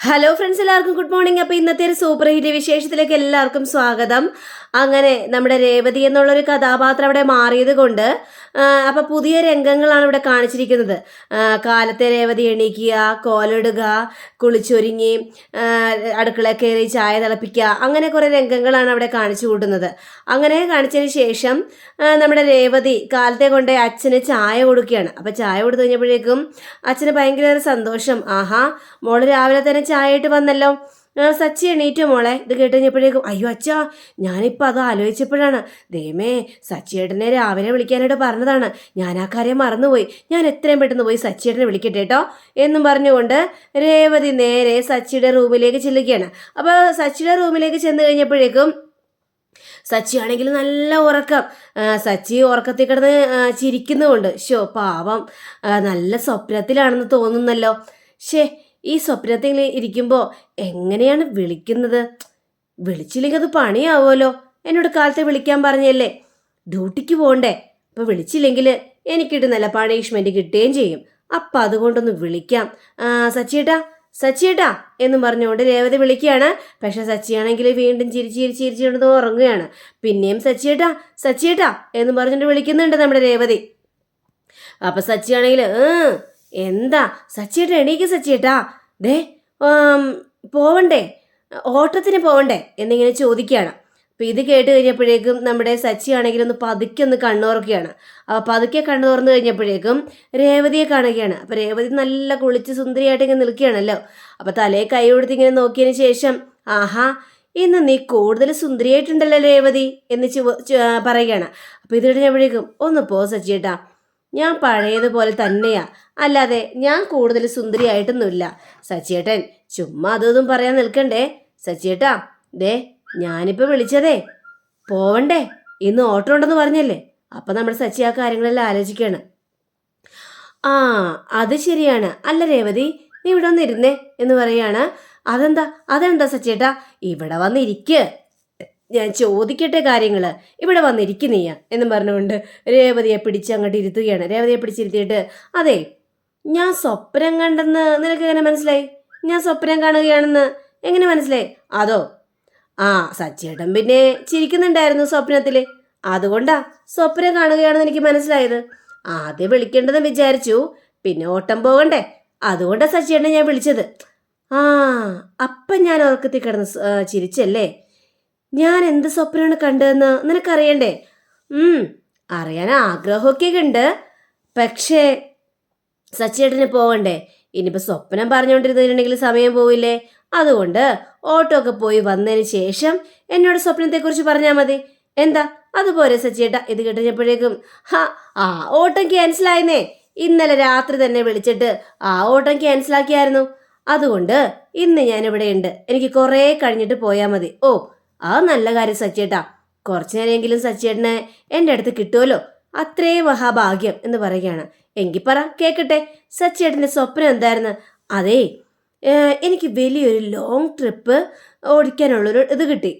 Hello friends എല്ലാവർക്കും good morning അപ്പോൾ ഇന്നത്തെ ഒരു സൂപ്പർ ഹിറ്റ് വിശേഷത്തിലേക്ക് എല്ലാവർക്കും സ്വാഗതം. അങ്ങനെ നമ്മുടെ രേവതി എന്നുള്ളൊരു കഥാപാത്രം അവിടെ മാറിയത് കൊണ്ട് അപ്പോൾ പുതിയ രംഗങ്ങളാണ് ഇവിടെ കാണിച്ചിരിക്കുന്നത്. കാലത്തെ രേവതി എണീക്കുക കോലിടുക കുളിച്ചൊരുങ്ങി അടുക്കള കയറി ചായ തിളപ്പിക്കുക അങ്ങനെ കുറേ രംഗങ്ങളാണ് അവിടെ കാണിച്ചു കൂട്ടുന്നത്. അങ്ങനെ കാണിച്ചതിന് ശേഷം നമ്മുടെ രേവതി കാലത്തെ കൊണ്ട് അച്ഛന് ചായ കൊടുക്കുകയാണ്. അപ്പോൾ ചായ കൊടുത്തു കഴിഞ്ഞപ്പോഴേക്കും അച്ഛന് ഭയങ്കര സന്തോഷം. ആഹാ മോൾ രാവിലെ തന്നെ ചായ ആയിട്ട് വന്നല്ലോ സച്ചി എണീറ്റ മോളെ. ഇത് കേട്ട് കഴിഞ്ഞപ്പോഴേക്കും അയ്യോ അച്ഛാ ഞാനിപ്പോൾ അത് ആലോചിച്ചപ്പോഴാണ്. ദൈവമേ സച്ചിയേട്ടനെ രാവിലെ വിളിക്കാനായിട്ട് പറഞ്ഞതാണ്. ഞാൻ ആ കാര്യം മറന്നുപോയി. ഞാൻ എത്രയും പെട്ടെന്ന് പോയി സച്ചിയേട്ടനെ വിളിക്കട്ടെ കേട്ടോ എന്നും പറഞ്ഞുകൊണ്ട് രേവതി നേരെ സച്ചിയുടെ റൂമിലേക്ക് ചെല്ലുകയാണ്. അപ്പോൾ സച്ചിയുടെ റൂമിലേക്ക് ചെന്ന് കഴിഞ്ഞപ്പോഴേക്കും സച്ചി ആണെങ്കിൽ നല്ല ഉറക്കം. സച്ചി ഉറക്കത്തിൽ കിടന്ന് ചിരിക്കുന്നുമുണ്ട്. ഷോ പാവം. നല്ല സ്വപ്നത്തിലാണെന്ന് തോന്നുന്നല്ലോ. ഷേ ഈ സ്വപ്നത്തിൽ ഇരിക്കുമ്പോൾ എങ്ങനെയാണ് വിളിക്കുന്നത്? വിളിച്ചില്ലെങ്കിൽ അത് പണിയാവുമല്ലോ. എന്നോട് കാലത്തെ വിളിക്കാൻ പറഞ്ഞല്ലേ? ഡ്യൂട്ടിക്ക് പോകണ്ടേ അപ്പോൾ വിളിച്ചില്ലെങ്കിൽ എനിക്കിട്ട് നല്ല പണിഷ്മെന്റ് കിട്ടുകയും ചെയ്യും. അപ്പം അതുകൊണ്ടൊന്ന് വിളിക്കാം. സച്ചിയേട്ടാ സച്ചിയേട്ടാ എന്ന് പറഞ്ഞുകൊണ്ട് രേവതി വിളിക്കുകയാണ്. പക്ഷെ സച്ചിയാണെങ്കിൽ വീണ്ടും ചിരിച്ച് ചിരിച്ച് ചിരിച്ചുകൊണ്ട് ഉറങ്ങുകയാണ്. പിന്നെയും സച്ചിയേട്ടാ സച്ചിയേട്ടാ എന്ന് പറഞ്ഞുകൊണ്ട് വിളിക്കുന്നുണ്ട് നമ്മുടെ രേവതി. അപ്പം സച്ചിയാണെങ്കിൽ എന്താ? സച്ചിയേട്ടാ എണീക്ക് സച്ചിയേട്ടാ. ദേ പോവണ്ടേ? ഓട്ടത്തിന് പോവണ്ടേ? എന്നിങ്ങനെ ചോദിക്കുകയാണ്. അപ്പം ഇത് കേട്ട് കഴിഞ്ഞപ്പോഴേക്കും നമ്മുടെ സച്ചി ആണെങ്കിൽ ഒന്ന് പതുക്കെ ഒന്ന് കണ്ണുറക്കുകയാണ് അപ്പോൾ പതുക്കെ കണ്ണു തുറന്നു കഴിഞ്ഞപ്പോഴേക്കും രേവതിയെ കാണുകയാണ്. അപ്പോൾ രേവതി നല്ല കുളിച്ച് സുന്ദരിയായിട്ട് ഇങ്ങനെ നിൽക്കുകയാണല്ലോ. അപ്പോൾ തലയെ കൈ കൊടുത്ത് ഇങ്ങനെ നോക്കിയതിന് ശേഷം ആഹാ ഇന്ന് നീ കൂടുതൽ സുന്ദരിയായിട്ടുണ്ടല്ലോ രേവതി എന്ന് പറയുകയാണ്. അപ്പോൾ ഇത് കഴിഞ്ഞപ്പോഴേക്കും ഒന്ന് പോ സച്ചിയേട്ടാ ഞാൻ പഴയതുപോലെ തന്നെയാ. അല്ലാതെ ഞാൻ കൂടുതൽ സുന്ദരിയായിട്ടൊന്നുമില്ല. സച്ചിയേട്ടൻ ചുമ്മാ അതൊന്നും പറയാൻ നിൽക്കണ്ടേ? സച്ചിയേട്ടാ ദേ ഞാനിപ്പോൾ വിളിച്ചതേ. പോവണ്ടേ? ഇന്ന് ഓട്ടോ ഉണ്ടെന്ന് പറഞ്ഞല്ലേ? അപ്പം നമ്മുടെ സച്ചി ആ കാര്യങ്ങളെല്ലാം ആലോചിക്കുകയാണ് ആ അത് ശരിയാണ്. അല്ല രേവതി നീ ഇവിടെ വന്നിരുന്നേ എന്ന് പറയാണ്. അതെന്താ? അതെന്താ സച്ചേട്ടാ ഇവിടെ വന്നിരിക്ക്. ഞാൻ ചോദിക്കട്ടെ കാര്യങ്ങൾ ഇവിടെ വന്നിരിക്കുന്നീയ എന്ന് പറഞ്ഞുകൊണ്ട് രേവതിയെ പിടിച്ച് അങ്ങോട്ട് ഇരുത്തുകയാണ്. രേവതിയെ പിടിച്ചിരുത്തിയിട്ട് അതെ ഞാൻ സ്വപ്നം കണ്ടെന്ന് നിനക്ക് എങ്ങനെ മനസ്സിലായി? ഞാൻ സ്വപ്നം കാണുകയാണെന്ന് എങ്ങനെ മനസ്സിലായി? അതോ ആ സച്ചേട്ടൻ പിന്നെ ചിരിക്കുന്നുണ്ടായിരുന്നു സ്വപ്നത്തിൽ അതുകൊണ്ടാ സ്വപ്നം കാണുകയാണെന്ന് എനിക്ക് മനസ്സിലായത്. ആദ്യം വിളിക്കേണ്ടതെന്ന് വിചാരിച്ചു പിന്നെ ഓട്ടം പോകണ്ടേ. അതുകൊണ്ടാ സച്ചേട്ടനെ ഞാൻ വിളിച്ചത്. ആ അപ്പം ഞാൻ ഉറക്കത്തിൽ കിടന്ന് ചിരിച്ചല്ലേ? ഞാൻ എന്ത് സ്വപ്നമാണ് കണ്ടതെന്ന് നിനക്കറിയണ്ടേ? ഉം അറിയാൻ ആഗ്രഹമൊക്കെ ഉണ്ട് പക്ഷേ സച്ചേട്ടന് പോകണ്ടേ ഇനിയിപ്പോൾ സ്വപ്നം പറഞ്ഞുകൊണ്ടിരുന്നിട്ടുണ്ടെങ്കിൽ സമയം പോവില്ലേ? അതുകൊണ്ട് ഓട്ടോ ഒക്കെ പോയി വന്നതിന് ശേഷം എന്നോട് സ്വപ്നത്തെക്കുറിച്ച് പറഞ്ഞാൽ മതി. എന്താ? അതുപോലെ സച്ചേട്ട ഇത് കേട്ടപ്പോഴേക്കും ഹാ ആ ഓട്ടം ക്യാൻസലായിരുന്നേ ഇന്നലെ രാത്രി തന്നെ വിളിച്ചിട്ട് ആ ഓട്ടം ക്യാൻസലാക്കിയായിരുന്നു. അതുകൊണ്ട് ഇന്ന് ഞാനിവിടെ ഉണ്ട് എനിക്ക് കുറേ കഴിഞ്ഞിട്ട് പോയാൽ മതി. ഓ ആ നല്ല കാര്യം സച്ചേട്ടാ. കുറച്ചു നേരമെങ്കിലും സച്ചേട്ടനെ എന്റെ അടുത്ത് കിട്ടുമല്ലോ അത്രേ മഹാഭാഗ്യം എന്ന് പറയുകയാണ്. എങ്കിൽ പറ കേക്കട്ടെ സച്ചേട്ടന്റെ സ്വപ്നം എന്തായിരുന്നു? അതേ എനിക്ക് വലിയൊരു ലോങ് ട്രിപ്പ് ഓടിക്കാനുള്ളൊരു ഇത് കിട്ടി.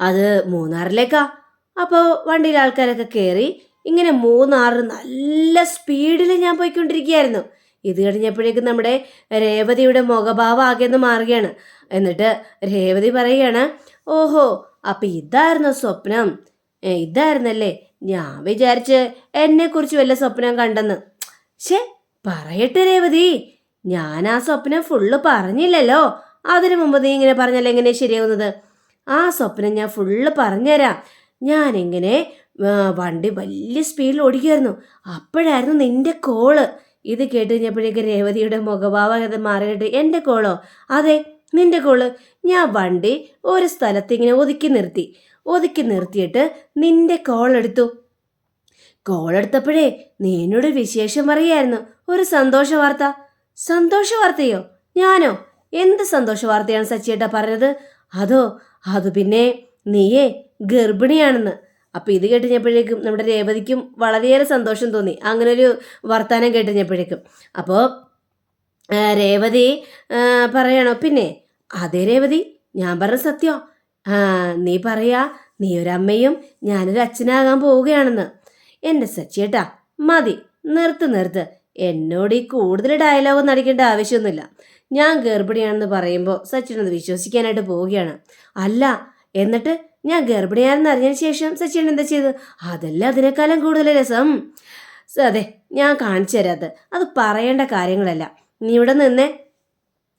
അത് മൂന്നാറിലേക്കാ. അപ്പോൾ വണ്ടിയിൽ ആൾക്കാരൊക്കെ കയറി ഇങ്ങനെ മൂന്നാറ് നല്ല സ്പീഡിൽ ഞാൻ പോയിക്കൊണ്ടിരിക്കുകയായിരുന്നു. ഇത് കഴിഞ്ഞപ്പോഴേക്കും നമ്മുടെ രേവതിയുടെ മുഖഭാവം ആകെ ഒന്ന് മാറുകയാണ്. എന്നിട്ട് രേവതി പറയുകയാണ് ഓഹോ അപ്പം ഇതായിരുന്നു സ്വപ്നം. ഇതായിരുന്നല്ലേ? ഞാൻ വിചാരിച്ച് എന്നെക്കുറിച്ച് വല്ല സ്വപ്നം കണ്ടെന്ന്. ഷേ പറയട്ടെ രേവതി. ഞാൻ ആ സ്വപ്നം ഫുള്ള് പറഞ്ഞില്ലല്ലോ. അതിനു മുമ്പ് നീ ഇങ്ങനെ പറഞ്ഞാൽ എങ്ങനെ ശരിയാവുന്നത്? ആ സ്വപ്നം ഞാൻ ഫുള്ള് പറഞ്ഞുതരാം. ഞാൻ ഇങ്ങനെ വണ്ടി വലിയ സ്പീഡിൽ ഓടിക്കുമായിരുന്നു അപ്പോഴായിരുന്നു നിന്റെ കോൾ. ഇത് കേട്ട് കഴിഞ്ഞപ്പോഴേക്ക് രേവതിയുടെ മുഖഭാവം മാറിയിട്ട് എന്റെ കോളോ? അതെ നിന്റെ കോൾ ഞാൻ വണ്ടി ഒരു സ്ഥലത്ത് ഇങ്ങനെ ഒതുക്കി നിർത്തി. ഒതുക്കി നിർത്തിയിട്ട് നിന്റെ കോൾ എടുത്തു. കോൾ എടുത്തപ്പോഴേ നീ എന്നോട് വിശേഷം പറയായിരുന്നു. ഒരു സന്തോഷ വാർത്ത. സന്തോഷ വാർത്തയോ? ഞാനോ? എന്ത് സന്തോഷ വാർത്തയാണ് സച്ചിയേട്ടാ പറഞ്ഞത്? അതോ അത് പിന്നെ നീയേ ഗർഭിണിയാണെന്ന്. അപ്പൊ ഇത് കേട്ടുകഴിഞ്ഞപ്പോഴേക്കും നമ്മുടെ രേവതിക്കും വളരെയേറെ സന്തോഷം തോന്നി. അങ്ങനെ ഒരു വർത്താനം കേട്ടുകഴിഞ്ഞപ്പോഴേക്കും. അപ്പോൾ രേവതി പറയണോ? പിന്നെ അതേ രേവതി ഞാൻ പറഞ്ഞ സത്യം. നീ പറയാ നീ ഒരമ്മയും ഞാനൊരു അച്ഛനാകാൻ പോവുകയാണെന്ന്. എന്റെ സച്ചിയേട്ടാ മതി നിർത്ത് നിർത്ത്. എന്നോട് ഈ കൂടുതൽ ഡയലോഗ് നടിക്കേണ്ട ആവശ്യമൊന്നുമില്ല. ഞാൻ ഗർഭിണിയാണെന്ന് പറയുമ്പോൾ സച്ചിൻ അത് വിശ്വസിക്കാനായിട്ട് പോവുകയാണ്. അല്ല എന്നിട്ട് ഞാൻ ഗർഭിണിയാണെന്ന് അറിഞ്ഞതിന് ശേഷം സച്ചിൻ എന്താ ചെയ്തത്? അതല്ല അതിനേക്കാളും കൂടുതൽ രസം. അതെ ഞാൻ കാണിച്ചു തരാത് അത്. അത് പറയേണ്ട കാര്യങ്ങളല്ല. നീ ഇവിടെ നിന്നേ.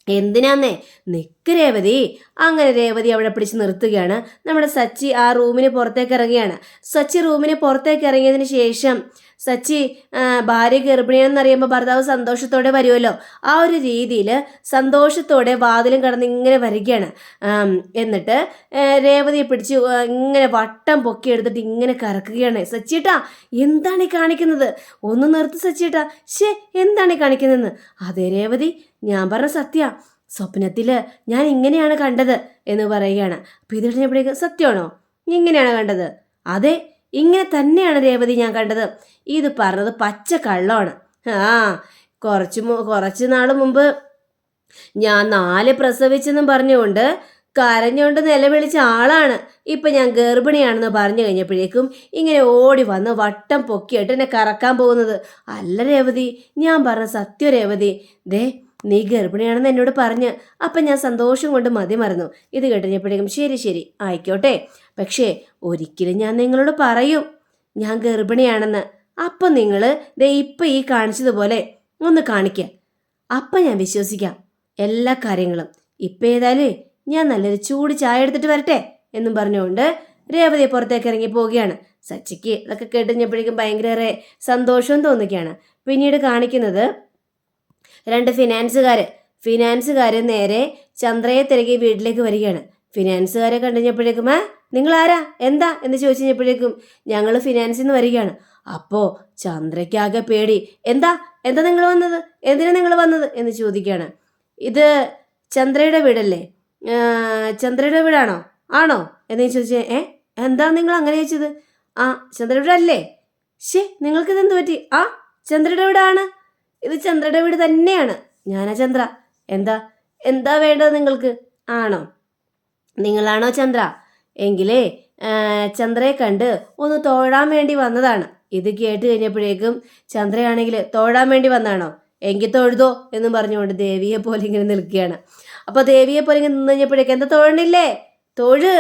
എന്തിനാന്നേ? നിക്ക് രേവതി. അങ്ങനെ രേവതി അവിടെ പിടിച്ച് നിർത്തുകയാണ്. നമ്മുടെ സച്ചി ആ റൂമിന് പുറത്തേക്ക് ഇറങ്ങുകയാണ്. സച്ചി റൂമിന് പുറത്തേക്ക് ഇറങ്ങിയതിന് ശേഷം സച്ചി ഭാര്യ ഗർഭിണിയാണെന്ന് അറിയുമ്പോൾ ഭർത്താവ് സന്തോഷത്തോടെ വരുമല്ലോ? ആ ഒരു രീതിയിൽ സന്തോഷത്തോടെ വാതിലും കടന്ന് ഇങ്ങനെ വരികയാണ്. എന്നിട്ട് രേവതിയെ പിടിച്ച് ഇങ്ങനെ വട്ടം പൊക്കി എടുത്തിട്ട് ഇങ്ങനെ കറക്കുകയാണ്. സച്ചിട്ടാ എന്താണ് ഈ കാണിക്കുന്നത്? ഒന്ന് നിർത്ത് സച്ചിട്ടാ ശേ എന്താണ് ഈ കാണിക്കുന്നതെന്ന്? അതെ രേവതി ഞാൻ പറഞ്ഞ സത്യ. സ്വപ്നത്തിൽ ഞാൻ ഇങ്ങനെയാണ് കണ്ടത് എന്ന് പറയുകയാണ്. അപ്പോൾ ഇത് കഴിഞ്ഞപ്പോഴേക്കും സത്യമാണോ? ഇങ്ങനെയാണ് കണ്ടത്. അതെ ഇങ്ങനെ തന്നെയാണ് രേവതി ഞാൻ കണ്ടത്. ഇത് പറഞ്ഞത് പച്ച കള്ളമാണ്. ആ കുറച്ച് കുറച്ച് നാൾ മുമ്പ് ഞാൻ നാല് പ്രസവിച്ചെന്നും പറഞ്ഞുകൊണ്ട് കരഞ്ഞുകൊണ്ട് നിലവിളിച്ച ആളാണ്. ഇപ്പം ഞാൻ ഗർഭിണിയാണെന്ന് പറഞ്ഞു കഴിഞ്ഞപ്പോഴേക്കും ഇങ്ങനെ ഓടി വന്ന് വട്ടം പൊക്കിയിട്ട് എന്നെ കറക്കാൻ പോകുന്നത്. അല്ല രേവതി ഞാൻ പറഞ്ഞ സത്യ രേവതി. ദേ നീ ഗർഭിണിയാണെന്ന് എന്നോട് പറഞ്ഞ്. അപ്പം ഞാൻ സന്തോഷം കൊണ്ട് മതി മറന്നു. ഇത് കേട്ടുകഴിഞ്ഞപ്പോഴേക്കും ശരി ശരി ആയിക്കോട്ടെ. പക്ഷേ ഒരിക്കലും ഞാൻ നിങ്ങളോട് പറയും. ഞാൻ ഗർഭിണിയാണെന്ന്. അപ്പം നിങ്ങൾ ദേ ഇപ്പം ഈ കാണിച്ചതുപോലെ ഒന്ന് കാണിക്കുക അപ്പം ഞാൻ വിശ്വസിക്കാം. എല്ലാ കാര്യങ്ങളും. ഇപ്പം ഏതായാലും ഞാൻ നല്ലൊരു ചൂട് ചായ എടുത്തിട്ട് വരട്ടെ എന്നും പറഞ്ഞുകൊണ്ട് രേവതി പുറത്തേക്ക് ഇറങ്ങി പോവുകയാണ്. സച്ചിക്ക് ഇതൊക്കെ കേട്ടുകഴിഞ്ഞപ്പോഴേക്കും ഭയങ്കര സന്തോഷവും തോന്നുകയാണ്. പിന്നീട് കാണിക്കുന്നത് രണ്ട് ഫിനാൻസുകാർ ഫിനാൻസുകാർ നേരെ ചന്ദ്രയെ തിരകി വീട്ടിലേക്ക് വരികയാണ്. ഫിനാൻസുകാരെ കണ്ടുകഴിഞ്ഞപ്പോഴേക്കും ആ നിങ്ങൾ ആരാ എന്താ? എന്ന് ചോദിച്ചു കഴിഞ്ഞപ്പോഴേക്കും ഞങ്ങൾ ഫിനാൻസിൽ നിന്ന് വരികയാണ്. അപ്പോൾ ചന്ദ്രയ്ക്കാകെ പേടി എന്താ? എന്താ നിങ്ങൾ വന്നത്? എന്തിനാ നിങ്ങൾ വന്നത്? എന്ന് ചോദിക്കുകയാണ്. ഇത് ചന്ദ്രയുടെ വീടല്ലേ? ചന്ദ്രയുടെ വീടാണോ? ആണോ? എന്ന് ചോദിച്ചേ ഏ എന്താ നിങ്ങൾ അങ്ങനെ ചോദിച്ചത്? ആ ചന്ദ്രയുടെ വീടല്ലേ? ശേ നിങ്ങൾക്ക് ഇതെന്ത് പറ്റി? ആ ചന്ദ്രയുടെ വീടാണ്. ഇത് ചന്ദ്രയുടെ വീട് തന്നെയാണ്. ഞാനാ ചന്ദ്ര. എന്താ? എന്താ വേണ്ടത് നിങ്ങൾക്ക്? ആണോ? നിങ്ങളാണോ ചന്ദ്ര? എങ്കിലേ ചന്ദ്രയെ കണ്ട് ഒന്ന് തോഴാൻ വേണ്ടി വന്നതാണ്. ഇത് കേട്ട് കഴിഞ്ഞപ്പോഴേക്കും ചന്ദ്രയാണെങ്കിൽ തോഴാൻ വേണ്ടി വന്നാണോ? എങ്കിൽ തൊഴുതോ എന്നും പറഞ്ഞുകൊണ്ട് ദേവിയെ പോലെ ഇങ്ങനെ നിൽക്കുകയാണ്. അപ്പോൾ ദേവിയെ പോലെ ഇങ്ങനെ നിന്ന് കഴിഞ്ഞപ്പോഴേക്കും എന്താ തൊഴണില്ലേ? തൊഴു.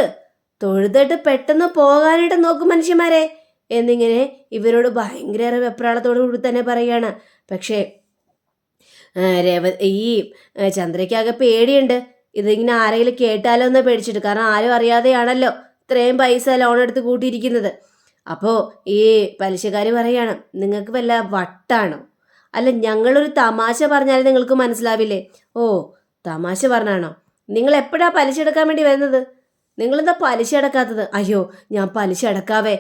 തൊഴുതിട്ട് പെട്ടെന്ന് പോകാനായിട്ട് നോക്കും മനുഷ്യന്മാരെ. എന്നിങ്ങനെ ഇവരോട് ഭയങ്കര വെപ്രാളത്തോടു കൂടി തന്നെ പറയുകയാണ്. പക്ഷേ രേവ ഈ ചന്ദ്രയ്ക്കാകെ പേടിയുണ്ട്. ഇതിങ്ങനെ ആരെങ്കിലും കേട്ടാലോ എന്ന് പേടിച്ചിട്ട്. കാരണം ആരും അറിയാതെയാണല്ലോ ഇത്രയും പൈസ ലോൺ എടുത്ത് കൂട്ടിയിരിക്കുന്നത്. അപ്പോൾ ഈ പലിശക്കാർ പറയാണ് നിങ്ങൾക്ക് വല്ല വട്ടാണോ? അല്ല ഞങ്ങളൊരു തമാശ പറഞ്ഞാൽ നിങ്ങൾക്ക് മനസ്സിലാവില്ലേ? ഓ തമാശ പറഞ്ഞാണോ? നിങ്ങൾ എപ്പോഴാ പലിശ എടുക്കാൻ വേണ്ടി വരുന്നത്? നിങ്ങളെന്താ പലിശ അടക്കാത്തത്? അയ്യോ ഞാൻ പലിശ അടക്കാവേ.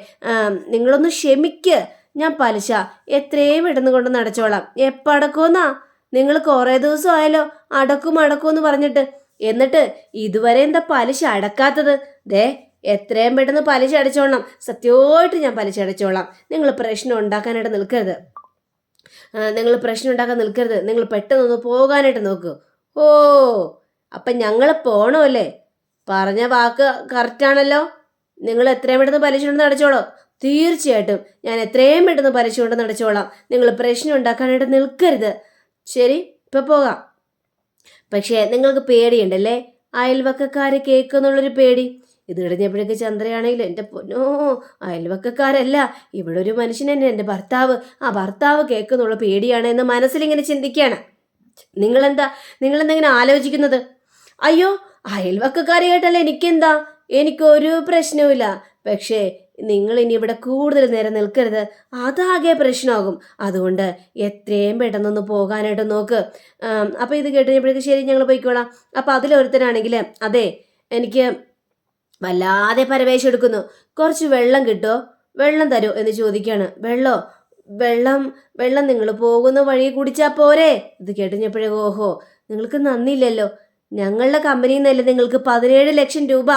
നിങ്ങളൊന്ന് ക്ഷമിക്ക്. ഞാൻ പലിശ എത്രയും ഇടന്ന് കൊണ്ട് നടച്ചോളാം. എപ്പോൾ അടക്കുമെന്നാ നിങ്ങൾ കുറേ ദിവസം ആയല്ലോ അടക്കും അടക്കും എന്ന് പറഞ്ഞിട്ട്. എന്നിട്ട് ഇതുവരെ എന്താ പലിശ അടക്കാത്തത്? ദേ എത്രയും പെട്ടെന്ന് പലിശ അടച്ചോളാം സത്യമായിട്ട് ഞാൻ പലിശ അടച്ചോളാം. നിങ്ങൾ പ്രശ്നം ഉണ്ടാക്കാനായിട്ട് നിൽക്കരുത്. നിങ്ങൾ പ്രശ്നം ഉണ്ടാക്കാൻ നിൽക്കരുത്. നിങ്ങൾ പെട്ടെന്നൊന്ന് പോകാനായിട്ട് നോക്കൂ. ഓ അപ്പം ഞങ്ങൾ പോണമല്ലേ പറഞ്ഞ വാക്ക് കറക്റ്റാണല്ലോ നിങ്ങൾ എത്രയും പെട്ടെന്ന് പലിശ ഉണ്ടെന്ന് അടച്ചോളൂ. തീർച്ചയായിട്ടും ഞാൻ എത്രയും പെട്ടെന്ന് പരിശോധന കൊണ്ട് നടച്ചോളാം. നിങ്ങൾ പ്രശ്നം ഉണ്ടാക്കാനായിട്ട് നിൽക്കരുത്. ശരി ഇപ്പൊ പോകാം. പക്ഷേ നിങ്ങൾക്ക് പേടിയുണ്ടല്ലേ? അയൽവക്കക്കാരെ കേൾക്കുന്നുള്ളൊരു പേടി. ഇത് കഴിഞ്ഞപ്പോഴേക്ക് ചന്ദ്രയാണെങ്കിൽ എന്റെ പൊന്നോ അയൽവക്കക്കാരല്ല ഇവിടെ ഒരു മനുഷ്യൻ തന്നെ എന്റെ ഭർത്താവ്. ആ ഭർത്താവ് കേൾക്കുന്നുള്ള പേടിയാണ് എന്ന് മനസ്സിലിങ്ങനെ ചിന്തിക്കുകയാണ്. നിങ്ങളെന്താ നിങ്ങളെന്തെങ്കിലും ആലോചിക്കുന്നത്? അയ്യോ അയൽവക്കക്കാരെ കേട്ടല്ലേ എനിക്കെന്താ? എനിക്കൊരു പ്രശ്നവുമില്ല. പക്ഷേ നിങ്ങൾ ഇനി ഇവിടെ കൂടുതൽ നേരം നിൽക്കരുത്. അതാകെ പ്രശ്നമാകും അതുകൊണ്ട് എത്രയും പെട്ടെന്നൊന്ന് പോകാനായിട്ട് നോക്ക്. അപ്പോൾ ഇത് കേട്ടുകഴിഞ്ഞപ്പോഴേക്ക് ശരി ഞങ്ങൾ പോയിക്കോളാം. അപ്പോൾ അതിലൊരുത്തനാണെങ്കിൽ അതെ എനിക്ക് വല്ലാതെ പരവേശം എടുക്കുന്നു. കുറച്ച് വെള്ളം കിട്ടുമോ വെള്ളം തരുമോ എന്ന് ചോദിക്കുകയാണ് വെള്ളോ? വെള്ളം വെള്ളം നിങ്ങൾ പോകുന്ന വഴി കുടിച്ചാൽ പോരെ? ഇത് കേട്ടുകഴിഞ്ഞപ്പോഴേ ഓഹോ നിങ്ങൾക്ക് നന്ദിയില്ലല്ലോ. ഞങ്ങളുടെ കമ്പനിയിൽ നിന്നല്ലേ നിങ്ങൾക്ക് പതിനേഴ് ലക്ഷം രൂപ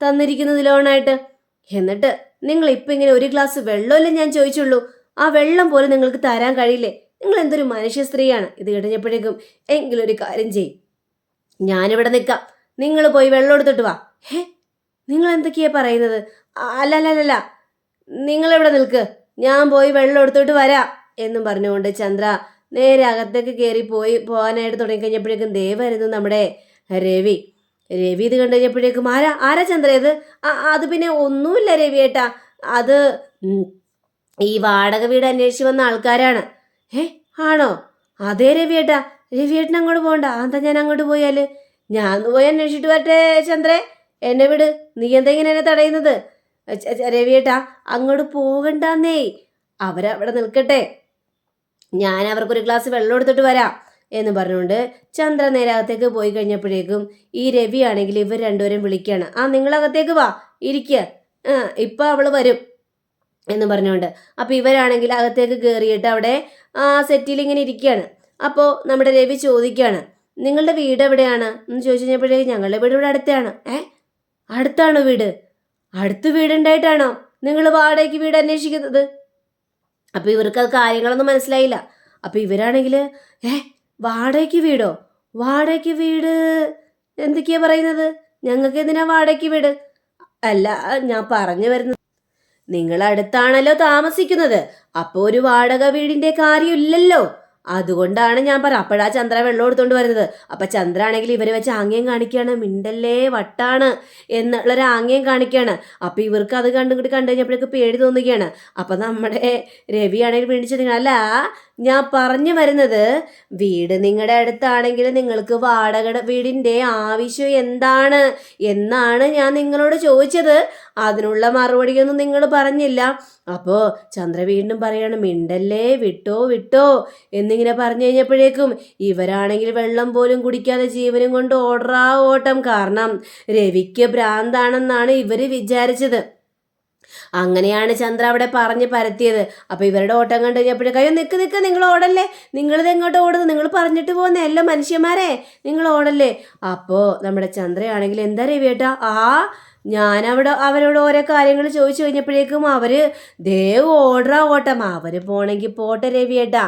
തന്നിരിക്കുന്നത് ലോണായിട്ട് എന്നിട്ട് നിങ്ങൾ ഇപ്പം ഇങ്ങനെ ഒരു ഗ്ലാസ് വെള്ളമല്ലേ ഞാൻ ചോദിച്ചുള്ളൂ? ആ വെള്ളം പോലും നിങ്ങൾക്ക് തരാൻ കഴിയില്ലേ? നിങ്ങൾ എന്തൊരു മനുഷ്യ സ്ത്രീയാണ്. ഇത് കഴിഞ്ഞപ്പോഴേക്കും എങ്കിലും ഒരു കാര്യം ചെയ്യും ഞാനിവിടെ നിൽക്കാം. നിങ്ങൾ പോയി വെള്ളം എടുത്തിട്ട് വാ. ഹേ നിങ്ങൾ എന്തൊക്കെയാ പറയുന്നത്? അല്ല അല്ല അല്ല നിങ്ങൾ ഇവിടെ നിൽക്ക്. ഞാൻ പോയി വെള്ളം എടുത്തിട്ട് വരാം എന്നും പറഞ്ഞുകൊണ്ട് ചന്ദ്ര നേരെ അകത്തേക്ക് കയറി പോയി പോകാനായിട്ട് തുടങ്ങിക്കഴിഞ്ഞപ്പോഴേക്കും ദേ വരുന്നു നമ്മുടെ രവി. രവി ഇത് കണ്ടു കഴിഞ്ഞപ്പോഴേക്കും ആരാ? ആരാ ചന്ദ്ര ഇത്? അത് പിന്നെ ഒന്നുമില്ല രവി ഏട്ടാ. അത് ഈ വാടക വീട് അന്വേഷിച്ച് വന്ന ആൾക്കാരാണ്. ഏ ആണോ? അതേ രവിയേട്ടാ രവിയേട്ടൻ അങ്ങോട്ട് പോകണ്ട. എന്താ ഞാൻ അങ്ങോട്ട് പോയാൽ? ഞാൻ പോയി അന്വേഷിച്ചിട്ട് വരട്ടെ ചന്ദ്രേ. എന്നെ വിട്. നീ എന്താ ഇങ്ങനെ എന്നെ തടയുന്നത്? രവി രവിയേട്ടാ അങ്ങോട്ട് പോകണ്ടെന്നേ. അവരവിടെ നിൽക്കട്ടെ. ഞാൻ അവർക്കൊരു ഗ്ലാസ് വെള്ളം എടുത്തിട്ട് വരാം. എന്ന് പറഞ്ഞുകൊണ്ട് ചന്ദ്ര നേരകത്തേക്ക് പോയി കഴിഞ്ഞപ്പോഴേക്കും ഈ രവി ആണെങ്കിൽ ഇവർ രണ്ടുപേരും വിളിക്കുകയാണ്. ആ നിങ്ങളകത്തേക്ക് വാ. ഇരിക്കുക ആ ഇപ്പം അവൾ വരും എന്ന് പറഞ്ഞുകൊണ്ട്. അപ്പോൾ ഇവരാണെങ്കിൽ അകത്തേക്ക് കയറിയിട്ട് അവിടെ ആ സെറ്റിൽ ഇങ്ങനെ ഇരിക്കുകയാണ്. അപ്പോൾ നമ്മുടെ രവി ചോദിക്കുകയാണ് നിങ്ങളുടെ വീട് എവിടെയാണ്? എന്ന് ചോദിച്ചു കഴിഞ്ഞപ്പോഴേക്കും ഞങ്ങളുടെ വീട് ഇവിടെ അടുത്താണ്. ഏ? അടുത്താണോ വീട്? അടുത്ത് വീടുണ്ടായിട്ടാണോ നിങ്ങൾ വാടകയ്ക്ക് വീട് അന്വേഷിക്കുന്നത്? അപ്പോൾ ഇവർക്ക് അത് കാര്യങ്ങളൊന്നും മനസ്സിലായില്ല. അപ്പോൾ ഇവരാണെങ്കിൽ ഏ? വാടകയ്ക്ക് വീടോ? വാടകയ്ക്ക് വീട് എന്തൊക്കെയാ പറയുന്നത്? ഞങ്ങൾക്ക് എന്തിനാ വാടകയ്ക്ക് വീട്? അല്ല ഞാൻ പറഞ്ഞു വരുന്നത് നിങ്ങൾ അടുത്താണല്ലോ താമസിക്കുന്നത്. അപ്പോൾ ഒരു വാടക വീടിന്റെ കാര്യമില്ലല്ലോ. അതുകൊണ്ടാണ് ഞാൻ പറ അപ്പോഴാ ചന്ദ്ര വെള്ളം എടുത്തോണ്ട് വരുന്നത്. അപ്പൊ ചന്ദ്ര ആണെങ്കിൽ ഇവരെ വെച്ച് ആംഗ്യം കാണിക്കുകയാണ് മിണ്ടല്ലേ വട്ടാണ് എന്നുള്ളൊരു ആംഗ്യം കാണിക്കുകയാണ് അപ്പൊ ഇവർക്ക് അത് കണ്ടു കണ്ടു കഴിഞ്ഞപ്പോഴേക്ക് പേടി തോന്നുകയാണ്. അപ്പൊ നമ്മുടെ രവി ആണെങ്കിൽ വീണിച്ചത് അല്ല ഞാൻ പറഞ്ഞു വരുന്നത് വീട് നിങ്ങളുടെ അടുത്താണെങ്കിൽ നിങ്ങൾക്ക് വാടക വീടിന്റെ ആവശ്യം എന്താണ് എന്നാണ് ഞാൻ നിങ്ങളോട് ചോദിച്ചത്. അതിനുള്ള മറുപടിയൊന്നും നിങ്ങൾ പറഞ്ഞില്ല. അപ്പോൾ ചന്ദ്ര വീണ്ടും പറയാണ് മിണ്ടല്ലേ വിട്ടോ വിട്ടോ എന്നിങ്ങനെ പറഞ്ഞു കഴിഞ്ഞപ്പോഴേക്കും ഇവരാണെങ്കിൽ വെള്ളം പോലും കുടിക്കാതെ ജീവനും കൊണ്ട് ഓടറാ ഓട്ടം കാരണം രവിക്ക് ഭ്രാന്താണെന്നാണ് ഇവർ വിചാരിച്ചത്. അങ്ങനെയാണ് ചന്ദ്ര അവിടെ പറഞ്ഞ് പരത്തിയത്. അപ്പോൾ ഇവരുടെ ഓട്ടം കണ്ടു കഴിഞ്ഞപ്പോഴേക്കും അയ്യോ നിൽക്ക് നിൽക്ക് നിങ്ങൾ ഓടല്ലേ? നിങ്ങളിത് എങ്ങോട്ട് ഓടുന്നു നിങ്ങൾ പറഞ്ഞിട്ട് പോകുന്ന എല്ലാ മനുഷ്യന്മാരെ? നിങ്ങൾ ഓടല്ലേ? അപ്പോൾ നമ്മുടെ ചന്ദ്രയാണെങ്കിൽ എന്താ രവിയേട്ടാ ആ ഞാനവിടെ അവരോട് ഓരോ കാര്യങ്ങൾ ചോദിച്ചു കഴിഞ്ഞപ്പോഴേക്കും അവർ ദേ ഓർഡറാ ഓട്ടം. അവർ പോണെങ്കിൽ പോട്ടെ രവിയേട്ടാ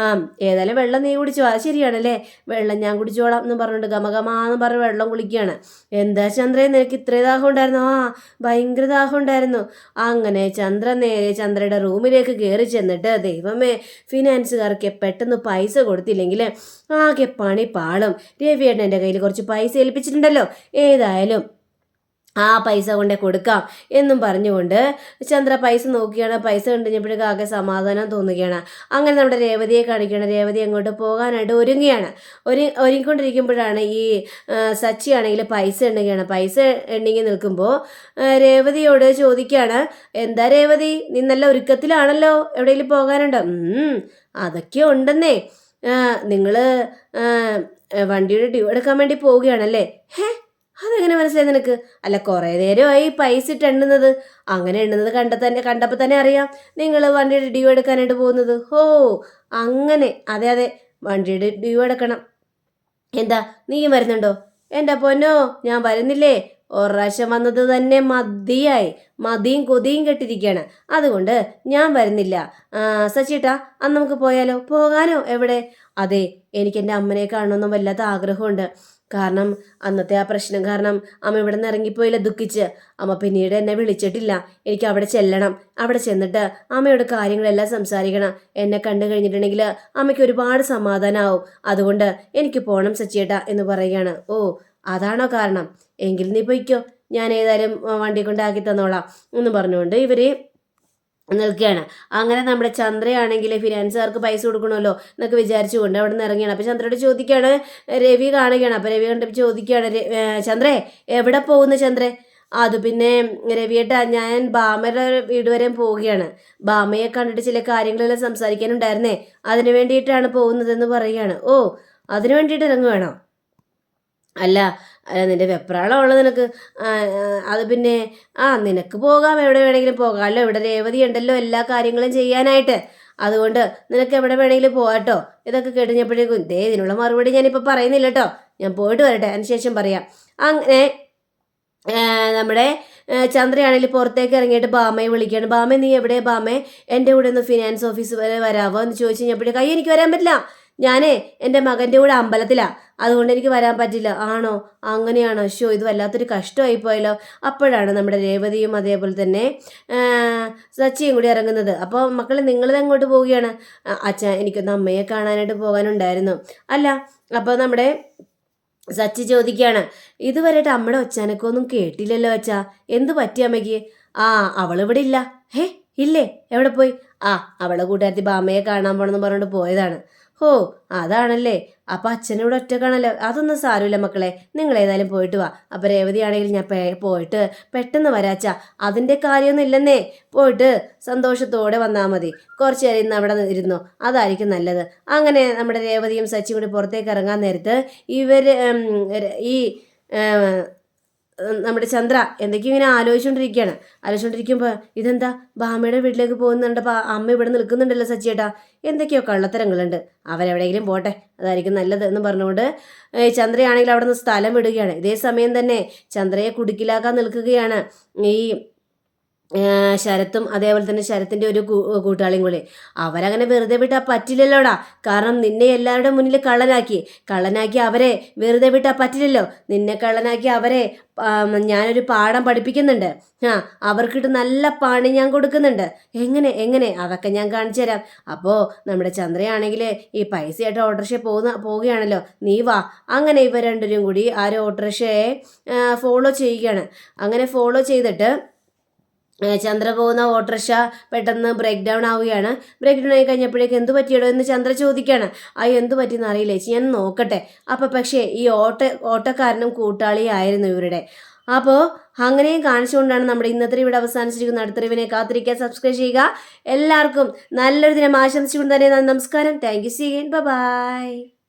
ആ ഏതായാലും വെള്ളം നീ കുടിച്ചോ? അത് ശരിയാണല്ലേ? വെള്ളം ഞാൻ കുടിച്ചോളാം എന്ന് പറഞ്ഞിട്ട് ഗമഗമാന്ന് പറഞ്ഞ് വെള്ളം കുളിക്കുകയാണ്. എന്താ ചന്ദ്രേ നിനക്ക് ഇത്രയും ദാഹം ഉണ്ടായിരുന്നു? ആ ഭയങ്കര ദാഹം ഉണ്ടായിരുന്നു. അങ്ങനെ ചന്ദ്ര നേരെ ചന്ദ്രയുടെ റൂമിലേക്ക് കയറി ചെന്നിട്ട് ദൈവമേ ഫിനാൻസുകാർക്ക് പെട്ടെന്ന് പൈസ കൊടുത്തില്ലെങ്കിൽ ആകെ പണി പാളും. രവിയേട്ടൻ എന്റെ കയ്യിൽ കുറച്ച് പൈസ ഏൽപ്പിച്ചിട്ടുണ്ടല്ലോ. ഏതായാലും ആ പൈസ കൊണ്ടേ കൊടുക്കാം എന്നും പറഞ്ഞുകൊണ്ട് ചന്ദ്ര പൈസ നോക്കിയാണ്. പൈസ കണ്ടുകഴിഞ്ഞപ്പോഴേക്കും ആകെ സമാധാനം തോന്നുകയാണ്. അങ്ങനെ നമ്മുടെ രേവതിയെ കാണിക്കുകയാണ്. രേവതി അങ്ങോട്ട് പോകാനായിട്ട് ഒരുങ്ങുകയാണ്. ഒരു ഒരുങ്ങിക്കൊണ്ടിരിക്കുമ്പോഴാണ് ഈ സച്ചി ആണെങ്കിൽ പൈസ എണ്ണുകയാണ്. പൈസ എണ്ണിങ്ങി നിൽക്കുമ്പോൾ രേവതിയോട് ചോദിക്കുകയാണ് എന്താ രേവതി? നീ നല്ല ഒരുക്കത്തിലാണല്ലോ. എവിടെയെങ്കിലും പോകാനുണ്ടോ? അതൊക്കെ ഉണ്ടെന്നേ. നിങ്ങൾ വണ്ടിയുടെ ഡ്യൂ എടുക്കാൻ വേണ്ടി പോവുകയാണല്ലേ? ഹേ അതെങ്ങനെ മനസ്സിലായി നിനക്ക്? അല്ല കുറേ നേരമായി പൈസ ഇട്ട് എണ്ണുന്നത്. അങ്ങനെ എണ്ണുന്നത് കണ്ട തന്നെ കണ്ടപ്പോൾ തന്നെ അറിയാം നിങ്ങൾ വണ്ടിയുടെ ഡ്യൂ എടുക്കാനായിട്ട് പോകുന്നത്. ഓ അങ്ങനെ. അതെ അതെ വണ്ടിയുടെ ഡ്യൂ എടുക്കണം. എന്താ നീയും വരുന്നുണ്ടോ? എന്റെ പൊന്നോ ഞാൻ വരുന്നില്ലേ? ഒറാശം വന്നത് തന്നെ മതിയായി. മതിയും കൊതിയും കെട്ടിരിക്കുകയാണ് അതുകൊണ്ട് ഞാൻ വരുന്നില്ല. സച്ചിട്ടാ അന്ന് നമുക്ക് പോയാലോ? പോകാനോ? എവിടെ? അതെ എനിക്ക് എന്റെ അമ്മനെ കാണണമെന്നും വല്ലാത്ത ആഗ്രഹമുണ്ട്. കാരണം അന്നത്തെ ആ പ്രശ്നം കാരണം അമ്മ ഇവിടെ നിന്ന് ഇറങ്ങിപ്പോയില്ല ദുഃഖിച്ച്. അമ്മ പിന്നീട് എന്നെ വിളിച്ചിട്ടില്ല. എനിക്ക് അവിടെ ചെല്ലണം. അവിടെ ചെന്നിട്ട് അമ്മയോട് കാര്യങ്ങളെല്ലാം സംസാരിക്കണം. എന്നെ കണ്ടു കഴിഞ്ഞിട്ടുണ്ടെങ്കിൽ അമ്മയ്ക്ക് ഒരുപാട് സമാധാനമാവും അതുകൊണ്ട് എനിക്ക് പോകണം സച്ചിയേട്ട എന്ന് പറയുകയാണ്. ഓ അതാണോ കാരണം? എങ്കിൽ നീ പൊയ്ക്കോ. ഞാൻ ഏതായാലും വണ്ടി കൊണ്ടാക്കി തന്നോളാം എന്ന് പറഞ്ഞുകൊണ്ട് ഇവർ നിൽക്കുകയാണ്. അങ്ങനെ നമ്മുടെ ചന്ദ്രയാണെങ്കിൽ ഫിനാൻസുകാർക്ക് പൈസ കൊടുക്കണമല്ലോ എന്നൊക്കെ വിചാരിച്ചുകൊണ്ട് അവിടെ നിന്ന് ഇറങ്ങിയാണ് അപ്പോൾ ചന്ദ്രയോട് ചോദിക്കുകയാണ് രവി കാണുകയാണ്. അപ്പോൾ രവി കണ്ടപ്പോൾ ചോദിക്കുകയാണ് ചന്ദ്രേ എവിടെ പോകുന്നു ചന്ദ്രേ? അത് പിന്നെ രവിയേട്ട ഞാൻ ബാമയുടെ വീട് വരെ പോവുകയാണ്. ബാമയെ കണ്ടിട്ട് ചില കാര്യങ്ങളെല്ലാം സംസാരിക്കാനുണ്ടായിരുന്നേ. അതിന് വേണ്ടിയിട്ടാണ് പോകുന്നതെന്ന് പറയുകയാണ്. ഓ അതിനു വേണ്ടിയിട്ട് ഇറങ്ങുകയാണോ അല്ല അല്ല നിന്റെ വെപ്രാളമുള്ളത് നിനക്ക് അത് പിന്നെ ആ നിനക്ക് പോകാം എവിടെ വേണമെങ്കിലും പോകാമല്ലോ ഇവിടെ രേവതി ഉണ്ടല്ലോ എല്ലാ കാര്യങ്ങളും ചെയ്യാനായിട്ട്. അതുകൊണ്ട് നിനക്ക് എവിടെ വേണമെങ്കിലും പോകാട്ടോ ഇതൊക്കെ കേട്ടുകഴിഞ്ഞപ്പോഴേക്കും ദേ ഇതിനുള്ള മറുപടി ഞാനിപ്പോൾ പറയുന്നില്ല കേട്ടോ. ഞാൻ പോയിട്ട് വരട്ടെ അതിനുശേഷം പറയാം. അങ്ങനെ നമ്മുടെ ചന്ദ്രയാണെങ്കിൽ പുറത്തേക്ക് ഇറങ്ങിയിട്ട് ബാമയെ വിളിക്കുകയാണ്. ബാമ നീ എവിടെ? ബാമേ എന്റെ കൂടെ ഒന്ന് ഫിനാൻസ് ഓഫീസ് വരെ വരാവോ എന്ന് ചോദിച്ചു കഴിഞ്ഞപ്പോഴേ കൈ എനിക്ക് വരാൻ പറ്റില്ല. ഞാനേ എന്റെ മകന്റെ കൂടെ അമ്പലത്തിലാ. അതുകൊണ്ട് എനിക്ക് വരാൻ പറ്റില്ല. ആണോ? അങ്ങനെയാണോ? ഷോ ഇത് വല്ലാത്തൊരു കഷ്ടമായി പോയല്ലോ അപ്പോഴാണ് നമ്മുടെ രേവതിയും അതേപോലെ തന്നെ സച്ചിയും കൂടി ഇറങ്ങുന്നത്. അപ്പോൾ മക്കളെ നിങ്ങളിത് എങ്ങോട്ട് പോവുകയാണ്? അച്ഛൻ അച്ഛാ എനിക്കൊന്ന് അമ്മയെ കാണാനായിട്ട് പോകാനുണ്ടായിരുന്നു. അല്ല അപ്പോൾ നമ്മുടെ സച്ചി ചോദിക്കുകയാണ് ഇതുവരെയായിട്ട് അമ്മയുടെ ഒച്ചാനക്കൊന്നും കേട്ടില്ലല്ലോ അച്ഛാ. എന്ത് പറ്റി അമ്മയ്ക്ക്? ആ അവളിവിടെ ഇല്ല. ഹേ ഇല്ലേ? എവിടെ പോയി? ആ അവളെ കൂട്ടുകാരത്തി ബാമയെ കാണാൻ പോണെന്ന് പറഞ്ഞുകൊണ്ട് പോയതാണ്. ഹോ അതാണല്ലേ. അപ്പൊ അച്ഛനോട് ഒറ്റക്കാണല്ലോ. അതൊന്നും സാരമില്ല മക്കളെ. നിങ്ങൾ ഏതായാലും പോയിട്ട് വാ. അപ്പൊ രേവതി ആണെങ്കിൽ ഞാൻ പോയിട്ട് പെട്ടെന്ന് വരാച്ച അതിന്റെ കാര്യമൊന്നും ഇല്ലെന്നേ. പോയിട്ട് സന്തോഷത്തോടെ വന്നാൽ മതി. കുറച്ച് നേരം ഇന്ന് അവിടെ ഇരുന്നു. അതായിരിക്കും നല്ലത്. അങ്ങനെ നമ്മുടെ രേവതിയും സച്ചിയും കൂടി പുറത്തേക്ക് ഇറങ്ങാൻ നേരത്ത് ഇവർ ഈ നമ്മുടെ ചന്ദ്ര എന്തൊക്കെയോ ഇങ്ങനെ ആലോചിച്ചുകൊണ്ടിരിക്കുകയാണ് ആലോചിച്ചുകൊണ്ടിരിക്കുമ്പോൾ ഇതെന്താ? ബാമയുടെ വീട്ടിലേക്ക് പോകുന്നുണ്ടപ്പോൾ അമ്മ ഇവിടെ നിൽക്കുന്നുണ്ടല്ലോ സച്ചിയേട്ടാ. എന്തൊക്കെയോ കള്ളത്തരങ്ങളുണ്ട്. അവരെവിടെയെങ്കിലും പോട്ടെ. അതായിരിക്കും നല്ലത് എന്ന് പറഞ്ഞുകൊണ്ട് ചന്ദ്രയാണെങ്കിൽ അവിടെ നിന്ന് സ്ഥലം വിടുകയാണ്. ഇതേ സമയം തന്നെ ചന്ദ്രയെ കുടുക്കിലാക്കാൻ നിൽക്കുകയാണ് ഈ ശരത്തും അതേപോലെ തന്നെ ശരത്തിന്റെ ഒരു കൂട്ടാളിയും കൂടി. അവരങ്ങനെ വെറുതെ വിട്ടാൽ പറ്റില്ലല്ലോടാ. കാരണം നിന്നെ എല്ലാവരുടെ മുന്നിൽ കള്ളനാക്കി. കള്ളനാക്കി അവരെ വെറുതെ വിട്ടാൽ പറ്റില്ലല്ലോ. നിന്നെ കള്ളനാക്കി അവരെ ഞാനൊരു പാഠം പഠിപ്പിക്കുന്നുണ്ട്. ആ അവർക്കിട്ട് നല്ല പണി ഞാൻ കൊടുക്കുന്നുണ്ട്. എങ്ങനെ എങ്ങനെ? അതൊക്കെ ഞാൻ കാണിച്ചു തരാം. അപ്പോൾ നമ്മുടെ ചന്ദ്രയാണെങ്കിൽ ഈ പൈസയായിട്ട് ഓട്ടോറിക്ഷ പോകുന്ന പോവുകയാണല്ലോ. നീ വാ. അങ്ങനെ ഇവർ രണ്ടുപേരും കൂടി ആ ഒരു ഓട്ടോറിക്ഷയെ ഫോളോ ചെയ്യുകയാണ്. അങ്ങനെ ഫോളോ ചെയ്തിട്ട് ചന്ദ്ര പോകുന്ന ഓട്ടോറിക്ഷ പെട്ടെന്ന് ബ്രേക്ക് ഡൗൺ ആവുകയാണ്. ബ്രേക്ക് ഡൗൺ ആയി കഴിഞ്ഞപ്പോഴേക്കും എന്ത് പറ്റിയടോ എന്ന് ചന്ദ്ര ചോദിക്കുകയാണ് ആ എന്ത് പറ്റിയെന്ന് അറിയില്ല ചേച്ചി ഞാൻ നോക്കട്ടെ. അപ്പോൾ പക്ഷേ ഈ ഓട്ടോ ഓട്ടോക്കാരനും കൂട്ടാളിയായിരുന്നു ഇവരുടെ. അപ്പോൾ അങ്ങനെയും കാണിച്ചുകൊണ്ടാണ് നമ്മുടെ ഇന്നത്തെ ഇവിടെ അവസാനിച്ചിരിക്കുന്ന അടുത്ത റിവിനെ കാത്തിരിക്കാൻ സബ്സ്ക്രൈബ് ചെയ്യുക. എല്ലാവർക്കും നല്ലൊരു ദിനം ആശംസിച്ചുകൊണ്ട് തന്നെ. നമസ്കാരം. Thank you C by